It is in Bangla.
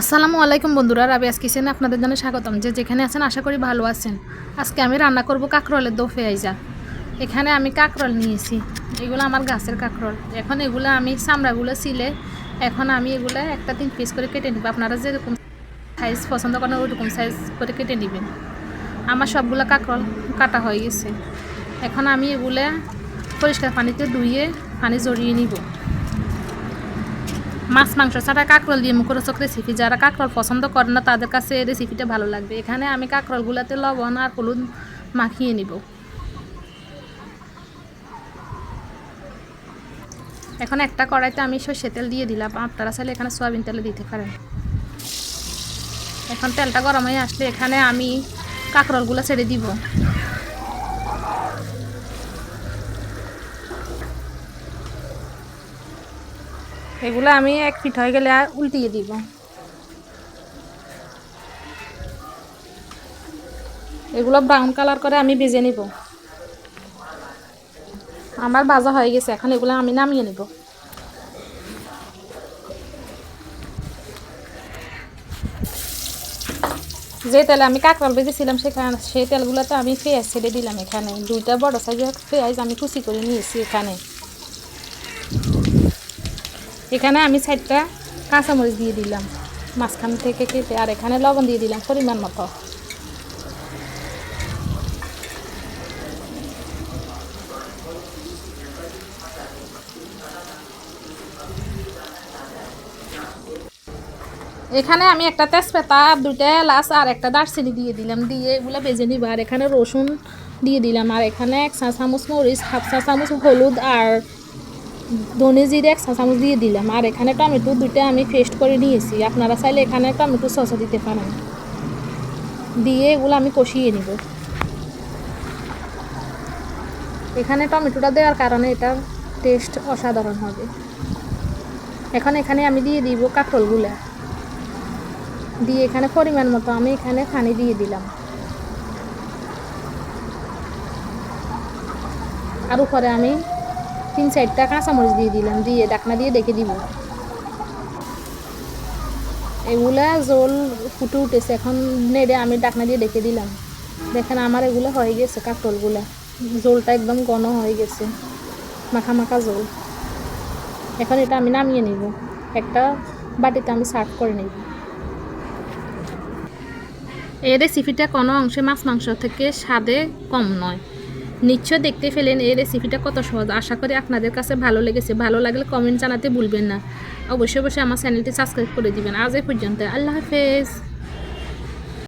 আসসালামু আলাইকুম বন্ধুরা, রাবিয়াস কিচেনে আপনাদের জন্য স্বাগতম। যে যেখানে আছেন, আশা করি ভালো আছেন। আজকে আমি রান্না করব কাঁকরোলের দোফে আইজা। এখানে আমি কাঁকরোল নিয়েছি, এগুলো আমার গাছের কাঁকরোল। এখন এগুলো আমি চামড়াগুলো ছিলে এখন আমি এগুলো একটা তিন পিস করে কেটে নিব। আপনারা যেরকম সাইজ পছন্দ করেন ওইরকম সাইজ করে কেটে নেবেন। আমার সবগুলো কাঁকরোল কাটা হয়ে গেছে। এখন আমি এগুলো পরিষ্কার পানিতে ধুয়ে, পানি জড়িয়ে নিব। মাছ, মাংস ছাড়া কাঁকরোল দিয়ে মুখরোচক রেসিপি যারা কাঁকরোল পছন্দ করে না, তাদের কাছে এই রেসিপিটা ভালো লাগবে। এখানে আমি কাঁকরোলগুলোতে লবণ আর হলুদ মাখিয়ে নিব। এখন একটা কড়াইতে আমি সর্ষে তেল দিয়ে দিলাম। আপনারা চাইলে এখানে সয়াবিন তেলে দিতে পারেন। এখন তেলটা গরম হয়ে আসলে এখানে আমি কাঁকরোলগুলো ছেড়ে দিব। এগুলো আমি এক ফিট হয়ে গেলে আর উল্টিয়ে দিব। এগুলো ব্রাউন কালার করে আমি ভেজে নিব। আমার ভাজা হয়ে গেছে, এখন এগুলো আমি নামিয়ে নেব। যে তেলে আমি কাঁকড়াল ভেজেছিলাম সেখানে সেই তেলগুলোতে আমি পেঁয়াজ ছেড়ে দিলাম এখানে। দুইটা বড় সাইজের পেঁয়াজ আমি কুচি করে নিয়েছি এখানে। এখানে আমি সাইডটা কাঁচামরিচ দিয়ে দিলাম। মাঝখান থেকে কেটে, আর এখানে লবণ দিয়ে দিলাম পরিমাণ মতো। এখানে আমি একটা তেজপাতা, দুইটা এলাচ, আর একটা দারচিনি দিয়ে দিলাম। দিয়ে এগুলো বেজে নিব, আর এখানে রসুন দিয়ে দিলাম। আর এখানে এক চা চামচ মরিচ, হাফ চা চামচ হলুদ, আর ধনে জিরে এক চা চামচ দিয়ে দিলাম, আর এখানে টমেটো দুইটা আমি পেস্ট করে নিয়েছি। আপনারা চাইলে এখানে টমেটো সসও দিতে পারেন। দিয়ে এগুলো আমি কষিয়ে নিব। এখানে টমেটোটা দেওয়ার কারণে এটা টেস্ট অসাধারণ হবে। এখন এখানে আমি দিয়ে দিব কাঁকরোলগুলা দিয়ে এখানে পরিমাণ মতো আমি এখানে পানি দিয়ে দিলাম। আর উপরে আমি তিন চারটা কাঁচামরিচ দিয়ে দিলাম, দিয়ে ডাকনা দিয়ে ডেকে দিব। এগুলা জল ফুটে উঠেছে, এখন নেড়ে আমি ডাকনা দিয়ে ডেকে দিলাম। দেখেন আমার এগুলো হয়ে গেছে কাঁকরোলগুলা জলটা একদম ঘন হয়ে গেছে, মাখা মাখা জল। এখন এটা আমি নামিয়ে নিব, একটা বাটিতে আমি সার্ভ করে নিব। এই রেসিপিটা কোনো অংশে মাছ মাংস থেকে স্বাদে কম নয়। নিশ্চয় দেখতে ফেলেন এই রেসিপিটা কত সহজ। আশা করি আপনাদের কাছে ভালো লেগেছে। ভালো লাগলে কমেন্ট জানাতে ভুলবেন না। অবশ্যই অবশ্যই আমার চ্যানেলটি সাবস্ক্রাইব করে দিবেন। আজ এ পর্যন্ত। আল্লাহ হাফেজ।